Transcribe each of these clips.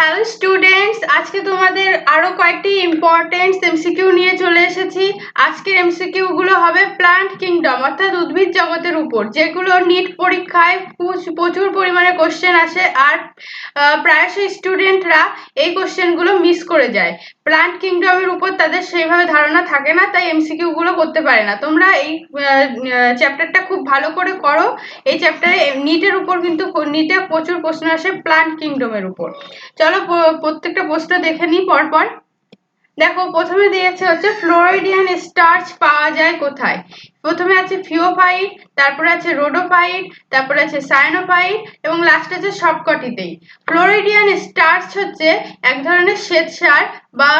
Hello students আজকে তোমাদের আরও কয়েকটি ইম্পর্টেন্ট এমসিকিউ নিয়ে চলে এসেছি। আজকের এমসিকিউগুলো হবে প্লান্ট কিংডম অর্থাৎ উদ্ভিদ জগতের উপর, যেগুলো নিট পরীক্ষায় প্রচুর পরিমাণে কোশ্চেন আসে। আর প্রায়শই স্টুডেন্টরা এই কোশ্চেনগুলো মিস করে যায়। প্লান্ট কিংডমের উপর তাদের সেইভাবে ধারণা থাকে না, তাই এমসিকিউ গুলো করতে পারে না। তোমরা এই চ্যাপ্টারটা খুব ভালো করে করো। এই চ্যাপ্টারে নিটের উপর কিন্তু নিটে প্রচুর প্রশ্ন আসে প্লান্ট কিংডমের উপর। চলো প্রত্যেকটা প্রশ্ন দেখে নিই পরপর। দেখো, প্রথমে দিয়েছে হচ্ছে ফ্লোরিডিয়ান স্টার্চ পাওয়া যায় কোথায়? প্রথমে আছে ফিওফাইট তারপরে আছে রোডোফাইট তারপরে আছে সায়ানোফাইট এবং লাস্ট আছে সবকটিতেই। ফ্লোরিডিয়ান স্টার্চ হচ্ছে এক ধরনের শ্বেতসার বা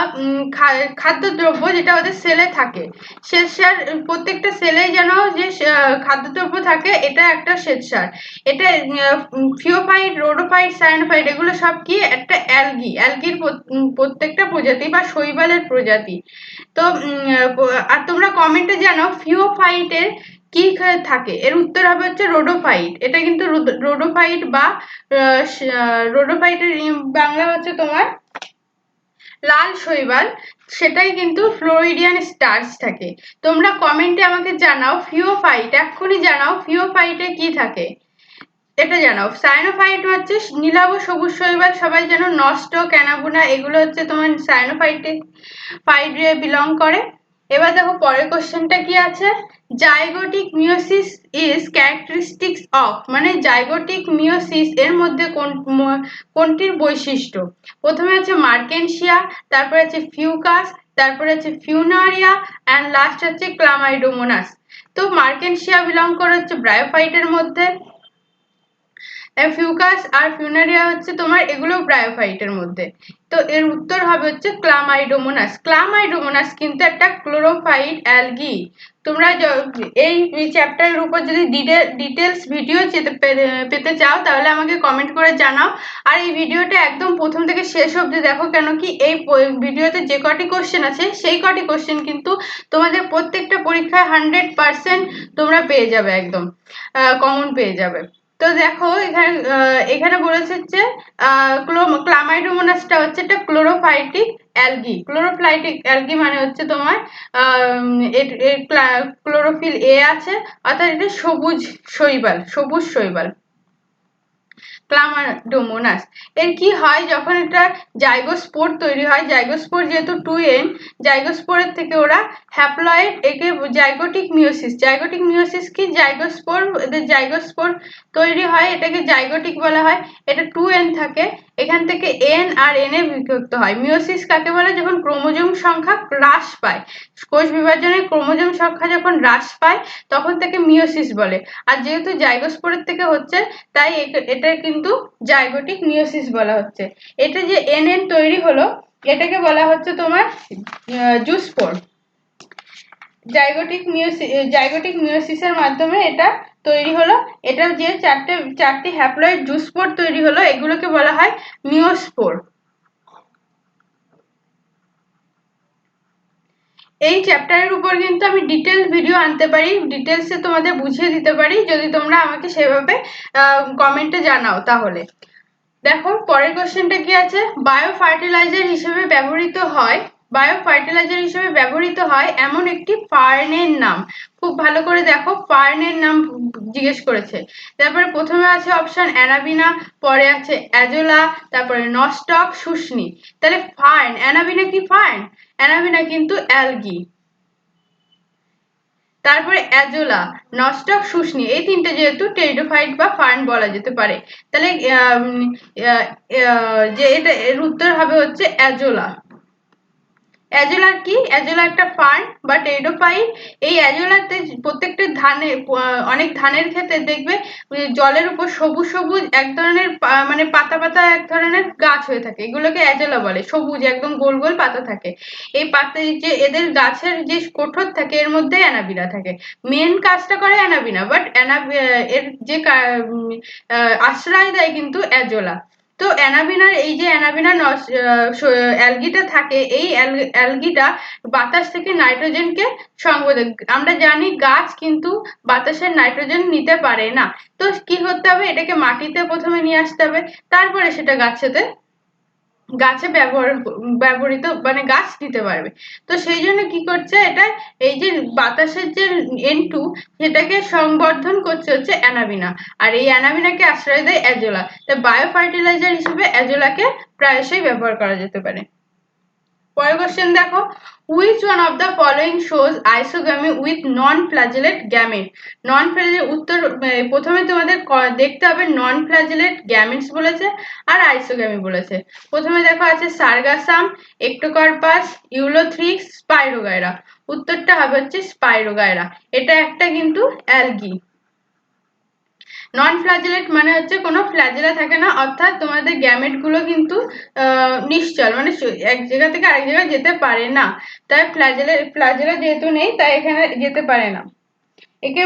খাদ্যদ্রব্য যেটা ওদের সেলে থাকে। শ্বেতসার, প্রত্যেকটা সেলে যেন যে খাদ্যদ্রব্য থাকে, এটা একটা শ্বেতসার। এটা ফিওফাইট রোডোফাইট সায়ানোফাইট এগুলো সব কি? একটা অ্যালগি অ্যালগির প্রত্যেকটা প্রজাতি বা শৈবালের প্রজাতি। তো আর তোমরা কমেন্টে জানো ফিওফাইটের কি থাকে? এর উত্তর হবে হচ্ছে রোডোফাইট এটা কিন্তু রোড- রোডোফাইট বা রোডোফাইটের বাংলা হচ্ছে তোমার লাল শৈবাল। সেটাই কিন্তু ফ্লোরিডিয়ান স্টার্চ থাকে। তোমরা কমেন্টে আমাকে জানাও ফিওফাইট এক্ষুনি জানাও ফিওফাইটে কি থাকে। এটা জানাও। সাইনোফাইট হচ্ছে নীলাভ সবুজ শৈবাল, সবাই যেন নষ্ট ক্যানাবুনা এগুলো হচ্ছে তোমার সাইনোফাইটে ফাইটে বিলং করে। এবার দেখো পরের কোশ্চেনটা কি আছে? Zygotic meiosis is characteristics of মানে জাইগোটিক মিওসিস এর মধ্যে কোন কোনটির বৈশিষ্ট্য? প্রথমে আছে মার্কেনশিয়া, তারপরে আছে ফিউকাস, তারপরে আছে ফিউনারিয়া অ্যান্ড লাস্ট হচ্ছে ক্লামাইডোমোনাস। তো মার্কেনশিয়া বিলং করে হচ্ছে ব্রায়োফাইটের মধ্যে। ফিউকাস আর ফিউনারিয়া হচ্ছে তোমার এগুলো ব্রায়োফাইটের মধ্যে। তো এর উত্তর হবে হচ্ছে ক্লামাইডোমোনাস ক্লামাইডোমোনাস কিন্তু একটা ক্লোরোফাইট অ্যালগি তোমরা এই চ্যাপ্টারের উপর যদি ডিটেলস ভিডিও পেতে চাও, তাহলে আমাকে কমেন্ট করে জানাও। আর এই ভিডিওটা একদম প্রথম থেকে শেষ অবধি দেখো কেন কি এই ভিডিওতে যে কটি কোশ্চেন আছে, সেই কটি কোশ্চেন কিন্তু তোমাদের প্রত্যেকটা পরীক্ষায় হান্ড্রেড পার্সেন্ট তোমরা পেয়ে যাবে একদম। কমন পেয়ে যাবে। তো দেখো, এখানে এখানে বলেছে যে ক্লামাইডোমোনাসটা হচ্ছে একটা ক্লোরোফাইটিক অ্যালগি। ক্লোরোফ্লাইটিক অ্যালগি মানে হচ্ছে তোমার ক্লোরোফিল এ আছে, অর্থাৎ এটা সবুজ শৈবাল সবুজ শৈবাল। ক্লামাডোমোনাস। এর কি হয়? যখন এটা জাইগোস্পোর তৈরি হয়, জাইগোস্পোর যেহেতু টু এন জাইগোস্পোরের থেকে ওরা হ্যাপ্লয়েড, একে জাইগোটিক মিওসিস জাইগোটিক মিওসিস কি? জাইগোস্পোর, এদের জাইগোস্পোর তৈরি হয়, এটাকে জাইগোটিক বলা হয়। এটা টু এন থাকে এখান থেকে এন আর এন এ বিভক্ত হয়। মিওসিস কাকে বলে? যখন ক্রোমোজোম সংখ্যা হ্রাস পায়। কোষ বিভাজনের ক্রোমোজোম সংখ্যা যখন হ্রাস পায়, তখন তাকে মিওসিস বলে। আর যেহেতু জাইগোস্পোরের থেকে হচ্ছে, তাই এটা কিন্তু জাইগোটিক মিওসিস বলা হচ্ছে। এটা যে এন এন তৈরি হলো, এটাকে বলা হচ্ছে তোমার জুসপোর জাইগোটিক মিওসিস জাইগোটিক মিওসিসের মাধ্যমে এটা তৈরি হলো। এটা যে চারটে, চারটি হ্যাপ্লয়েড জুসপোর তৈরি হলো, এগুলোকে বলা হয় মিওস্পোর এই চ্যাপ্টারের উপর কিন্তু আমি ডিটেলস ভিডিও আনতে পারি। ডিটেলসে তোমাদের বুঝিয়ে দিতে পারি। যদি তোমরা আমাকে সেভাবে কমেন্টে জানাও তাহলে। দেখো, পরের কোশ্চেনটা কি আছে? বায়ো ফার্টিলাইজার হিসেবে ব্যবহৃত হয় বায়ো ফার্টিলাইজার হিসেবে ব্যবহৃত হয় এমন একটি ফার্নের নাম। খুব ভালো করে দেখো, ফার্নের নাম জিজ্ঞেস করেছে। তারপরে প্রথমে আছে অপশন অ্যানাবিনা, পরে আছে অ্যাজোলা, তারপরে নস্টক, শুষ্নি। তাহলে ফার্ন, অ্যানাবিনা কি ফার্ন? অ্যানাবিনা কিন্তু অ্যালগি। তারপরে অ্যাজোলা, নস্টক, শুষ্নি, এই তিনটে যেহেতু টেরিডোফাইট বা ফার্ন বলা যেতে পারে। তাহলে যে এটা, এর উত্তর হবে হচ্ছে অ্যাজোলা। অ্যাজোলা কি? অ্যাজোলা একটা ফার্ন বা টেরিডোফাইট এই অ্যাজোলাতে প্রত্যেকটা ধানে, অনেক ধানের ক্ষেত্রে দেখবে জলের উপর সবুজ সবুজ এক ধরনের মানে পাতা পাতা এক ধরনের গাছ হয়ে থাকে। এগুলোকে অ্যাজোলা বলে, সবুজ একদম গোল গোল পাতা থাকে। এই পাতা যে এদের গাছের যে কঠোর থাকে, এর মধ্যে অ্যানাবিনা থাকে। মেন কাজটা করে অ্যানাবিনা বাট অ্যানাবি, এর যে আশ্রয় দেয় কিন্তু অ্যাজোলা। তো অ্যানাবিনার, এই যে অ্যানাবিনা অ্যালগিটা থাকে, এই অ্যাল- অ্যালগিটা বাতাস থেকে নাইট্রোজেনকে দেয় আমরা জানি গাছ কিন্তু বাতাসের নাইট্রোজেন নিতে পারে না। তো কি করতে হবে? এটাকে মাটিতে প্রথমে নিয়ে আসতে হবে, তারপরে সেটা গাছেতে গাছে ব্যবহার, ব্যবহৃত মানে গাছ দিতে পারবে। তো সেই জন্য কি করছে এটা? এই যে বাতাসের যে এন টু সেটাকে সংবর্ধন করছে হচ্ছে অ্যানাবিনা। আর এই অ্যানাবিনাকে আশ্রয় দেয় অ্যাজোলা। তো বায়ো ফার্টিলাইজার হিসেবে অ্যাজোলাকে প্রায়শই ব্যবহার করা যেতে পারে। পরের কোশ্চেন দেখো which one of the following shows isogamy with non flagellate gamete non flagellate উত্তর প্রথমে তোমাদের দেখতে হবে নন ফ্ল্যাজেলেট গ্যামেটস বলেছে আর আইসোগ্যামি বলেছে। প্রথমে দেখো আছে সার্গাসাম একটোকার্পাস ইউলোথ্রিক্স স্পাইরোগায়রা উত্তরটা হবে হচ্ছে স্পাইরোগায়রা এটা একটা কিন্তু অ্যালগি নন ফ্ল্যাজেলেট মানে হচ্ছে কোনো ফ্ল্যাজেলা থাকে না, অর্থাৎ তোমাদের গ্যামেটগুলো কিন্তু নিশ্চল। মানে এক জায়গা থেকে আরেক জায়গায় যেতে পারে না। তাই ফ্ল্যাজেলা ফ্ল্যাজেলা যেহেতু নেই, তাই এখানে যেতে পারে না। একে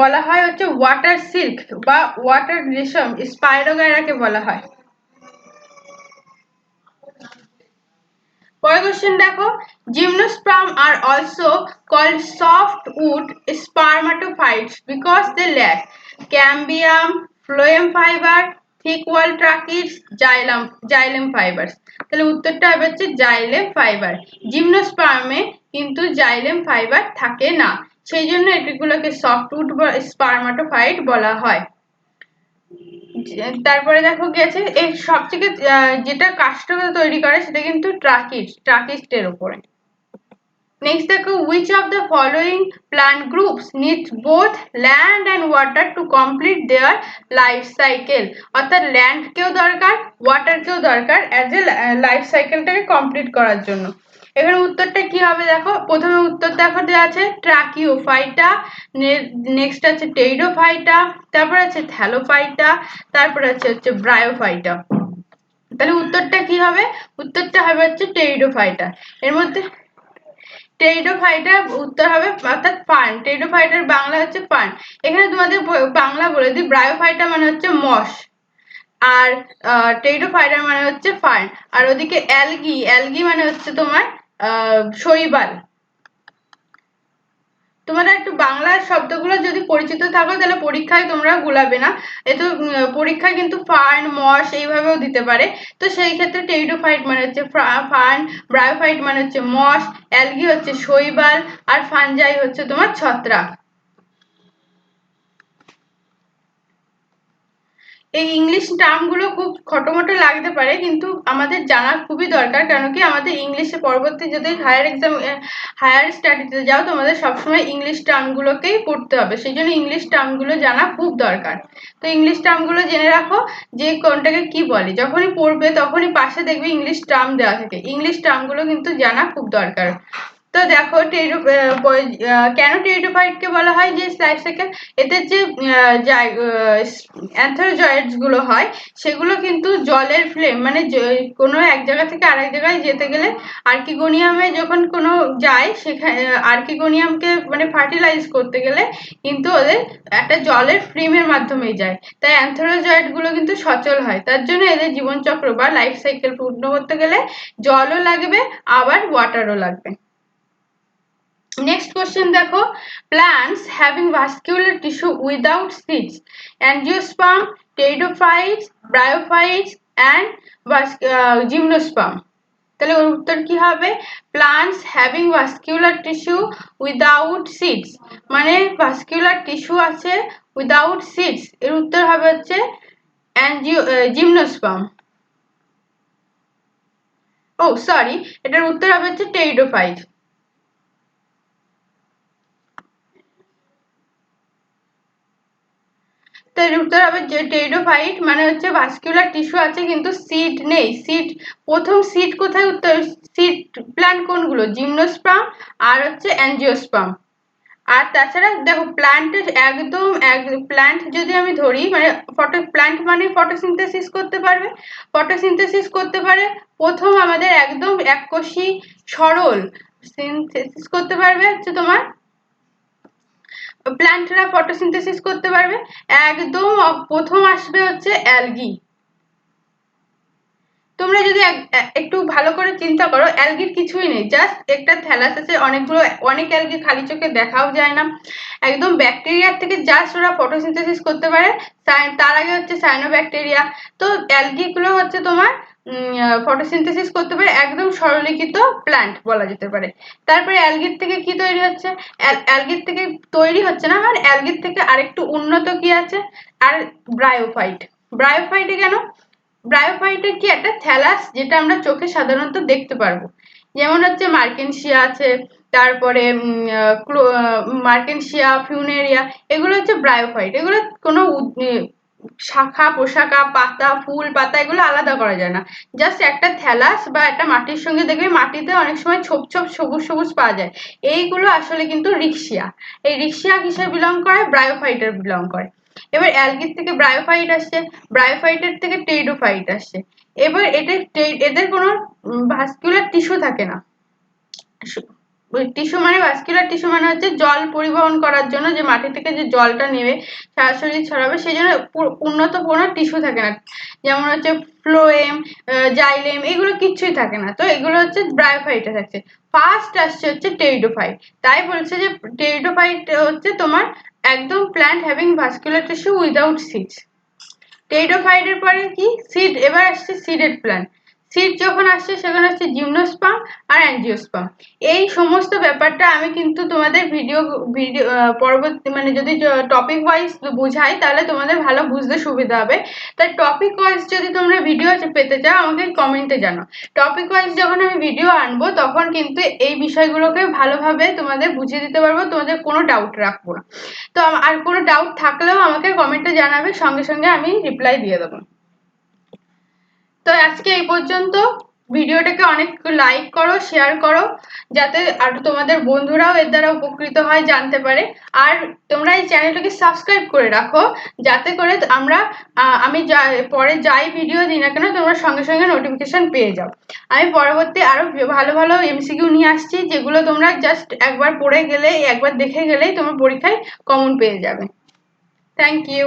বলা হয় হচ্ছে ওয়াটার সিল্ক বা ওয়াটার রেশম স্পাইরোগাইরাকে বলা হয়। পরের কোশ্চেন দেখো। Gymnosperm are also called soft wood spermatophytes because they lack cambium phloem fiber thick wall tracheids xylem, xylem fibres তাহলে উত্তরটা হবে হচ্ছে জাইলেম ফাইবার। জিমনোস্পার্মে কিন্তু জাইলেম ফাইবার থাকে না। সেই জন্য এটিগুলোকে সফটউড বা স্পার্মাটোফাইট বলা হয়। তারপরে দেখো গেছে এই সবথেকে যেটা কাষ্ঠটা তৈরি করে সেটা কিন্তু ট্রাকিস্ট ট্রাকিস্টের উপরে। নেক্সট দেখো which of the following plant groups needs both land and water to complete their life cycle অর্থাৎ ল্যান্ডকেও দরকার ওয়াটারকেও দরকার অ্যাজ এ লাইফ সাইকেলটাকে কমপ্লিট করার জন্য। এখানে উত্তরটা কি হবে দেখো? প্রথমে উত্তর দেখো দেওয়া আছে ট্রাকিওফাইটা নেক্সট আছে টেইডোফাইটা তারপর আছে থ্যালোফাইটা তারপর আছে হচ্ছে ব্রায়োফাইটা তাহলে উত্তরটা কি হবে? উত্তরটা হবে হচ্ছে টেইডোফাইটা এর মধ্যে টেইডোফাইটার উত্তর হবে, অর্থাৎ ফান টেইডোফাইটার বাংলা হচ্ছে ফান এখানে তোমাদের বাংলা বলে দিই ব্রায়োফাইটা মানে হচ্ছে মশ। আর টেরিডোফাইটার মানে হচ্ছে ফার্ন আর ওদিকে অ্যালগি অ্যালগি মানে হচ্ছে তোমার শৈবাল। তোমরা একটু বাংলার শব্দগুলো যদি পরিচিত থাকো, তাহলে পরীক্ষায় তোমরা গুলাবে না। এ তো পরীক্ষায় কিন্তু ফান মশ এইভাবেও দিতে পারে। তো সেই ক্ষেত্রে টেইডোফাইট মানে হচ্ছে ফান ব্রায়োফাইট মানে হচ্ছে মশ, অ্যালগি হচ্ছে শৈবাল, আর ফানজাই হচ্ছে তোমার ছত্রাক। এই ইংলিশ টার্মগুলো খুব খটোমটো লাগতে পারে, কিন্তু আমাদের জানা খুবই দরকার কারণ কি আমাদের ইংলিশে পরবর্তী যদি হায়ার এক্সাম হায়ার স্টাডিতে যাও তোমাদের সবসময় ইংলিশ টার্মগুলোকেই পড়তে হবে। সেই জন্য ইংলিশ টার্মগুলো জানা খুব দরকার। তো ইংলিশ টার্মগুলো জেনে রাখো, যে কোনটাকে কি বলে। যখনই পড়বে, তখনই পাশে দেখবে ইংলিশ টার্ম দেওয়া থাকে। ইংলিশ টার্মগুলো কিন্তু জানা খুব দরকার। তো দেখো টেরো কেন টেরিটোফাইটকে বলা হয়? যে সাইকেল এতে যে অ্যান্থারোজয়েডসগুলো হয়, সেগুলো কিন্তু জলের ফ্লেম মানে কোনো এক জায়গা থেকে আরেক জায়গায় যেতে গেলে আর্কিগোনিয়ামে যখন কোনো যায় সেখানে আর্কিগোনিয়ামকে মানে ফার্টিলাইজ করতে গেলে কিন্তু ওদের একটা জলের ফ্লেমের মাধ্যমে যায়। তাই অ্যান্থারোজয়েডগুলো কিন্তু সচল হয়। তার জন্য এদের জীবনচক্র বা লাইফ সাইকেল পূর্ণ করতে গেলে জলও লাগবে, আবার ওয়াটারও লাগবে। নেক্সট কোশ্চেন দেখো। Plants having vascular tissue without seeds angiosperm pteridophytes bryophytes and gymnosperm তাহলে ওর উত্তর কি হবে? Plants having vascular tissue without seeds মানে ভাস্কুলার টিস্যু আছে উইদাউট সিডস এর উত্তর হবে হচ্ছে অ্যাঞ্জিও জিমনোস্পাম ও সরি এটার উত্তর হবে হচ্ছে টেইডোফাইট এর উত্তর হবে যে টেইডোফাইট মানে হচ্ছে ভাস্কুলার টিস্যু আছে কিন্তু সিড নেই। সিড প্রথম সিড কোথায় উত্তর সিড প্ল্যান্ট কোনগুলো? জিমনোস্পাম আর হচ্ছে অ্যাঞ্জিওস্পাম আর তাছাড়া দেখো প্ল্যান্টের একদম এক প্ল্যান্ট যদি আমি ধরি মানে ফটো প্ল্যান্ট মানে ফটোসিনথেসিস করতে পারবে। ফটোসিনথেসিস করতে পারে প্রথম আমাদের একদম এককোষী সরল। সিনথেসিস করতে পারবে হচ্ছে তোমার প্ল্যান্টরা ফটোসিনথেসিস করতে পারবে। একদম প্রথম আসবে হচ্ছে অ্যালগি। তোমরা যদি একটু ভালো করে চিন্তা করো, অ্যালগির কিছুই নেই, জাস্ট একটা থ্যালাস আছে, অনেকগুলো, অনেক অ্যালগি খালি চোখে দেখাও যায় না। একদম ব্যাকটেরিয়ার থেকে জাস্ট ওরা ফটোসিনথেসিস করতে পারে। তার আগে হচ্ছে সাইনো ব্যাকটেরিয়া তো অ্যালগিগুলো হচ্ছে তোমার ফটোসিনথেসিস করতে পারে, একদম সরলীকৃত প্ল্যান্ট বলা যেতে পারে। তারপরে অ্যালগির থেকে কি তৈরি হচ্ছে? অ্যালগির থেকে তৈরি হচ্ছে না মানে অ্যালগির থেকে আরেকটু উন্নত কি আছে? আর ব্রায়োফাইট ব্রায়োফাইটে কেন? ব্রায়োফাইটে কি একটা থ্যালাস যেটা আমরা চোখে সাধারণত দেখতে পারব। যেমন হচ্ছে মার্কেনশিয়া আছে, তারপরে মার্কেনশিয়া ফিউনেরিয়া এগুলো হচ্ছে ব্রায়োফাইট এগুলো কোনো শাখা পোশাকা পাতা, ফুল, পাতা, এগুলো আলাদা করা যায় না। জাস্ট একটা থ্যালাস বা একটা মাটির সঙ্গে দেখবে মাটিতে অনেক সময় ছোপ ছোপ, সবুজ সবুজ পাওয়া যায়। এইগুলো আসলে কিন্তু রিক্সিয়া এই রিক্সিয়া কিসে বিলং করে? ব্রায়োফাইটার বিলং করে। এবার অ্যালগির থেকে ব্রায়োফাইট আসছে। ব্রায়োফাইটের থেকে টেইডোফাইট আসছে। এবার এটা এদের কোনো ভাস্কুলার টিস্যু থাকে না। টিস্যু মানে ভাস্কুলার টিস্যু মানে হচ্ছে জল পরিবহন করার জন্য যে মাটি থেকে যে জলটা নেবে সারা শরীর ছড়াবে, সেই জন্য উন্নত কোনো টিস্যু থাকে না। যেমন হচ্ছে ফ্লোয়েম জাইলেম এগুলো কিচ্ছুই থাকে না। তো এগুলো হচ্ছে ব্রায়োফাইটে থাকছে। ফার্স্ট আসছে হচ্ছে টেরিডোফাইট তাই বলছে যে টেরিডোফাইট হচ্ছে তোমার একদম plant having vascular tissue without seeds টেরিডোফাইটের পরে কি? সিড এবার আসছে সিডেড প্ল্যান্ট সিট যখন আসছে, সেখানে হচ্ছে জিমনোস্পাম আর অ্যাঞ্জিওস্পাম এই সমস্ত ব্যাপারটা আমি কিন্তু তোমাদের ভিডিও ভিডিও পরবর্তী মানে যদি টপিক ওয়াইজ বুঝাই, তাহলে তোমাদের ভালো বুঝতে সুবিধা হবে। তাই টপিক ওয়াইজ যদি তোমরা ভিডিও পেতে চাও, আমাকে কমেন্টে জানো টপিক ওয়াইজ যখন আমি ভিডিও আনব, তখন কিন্তু এই বিষয়গুলোকে ভালোভাবে তোমাদের বুঝিয়ে দিতে পারব, তোমাদের কোনো ডাউট রাখব না। তো আর কোনো ডাউট থাকলেও আমাকে কমেন্টে জানাবে, সঙ্গে সঙ্গে আমি রিপ্লাই দিয়ে দেবো। তো আজকে এই পর্যন্ত। ভিডিওটাকে অনেক লাইক করো শেয়ার করো, যাতে আর তোমাদের বন্ধুরাও এর দ্বারা উপকৃত হয়, জানতে পারে। আর তোমরা এই চ্যানেলটাকে সাবস্ক্রাইব করে রাখো, যাতে করে আমরা আমি যা, পরে যাই ভিডিও দিই না কেন, তোমরা সঙ্গে সঙ্গে নোটিফিকেশন পেয়ে যাও। আমি পরবর্তী আরও ভালো ভালো এমসিকিউ নিয়ে আসছি, যেগুলো তোমরা জাস্ট একবার পড়ে গেলে একবার দেখে গেলেই তোমার পরীক্ষায় কমন পেয়ে যাবে। Thank you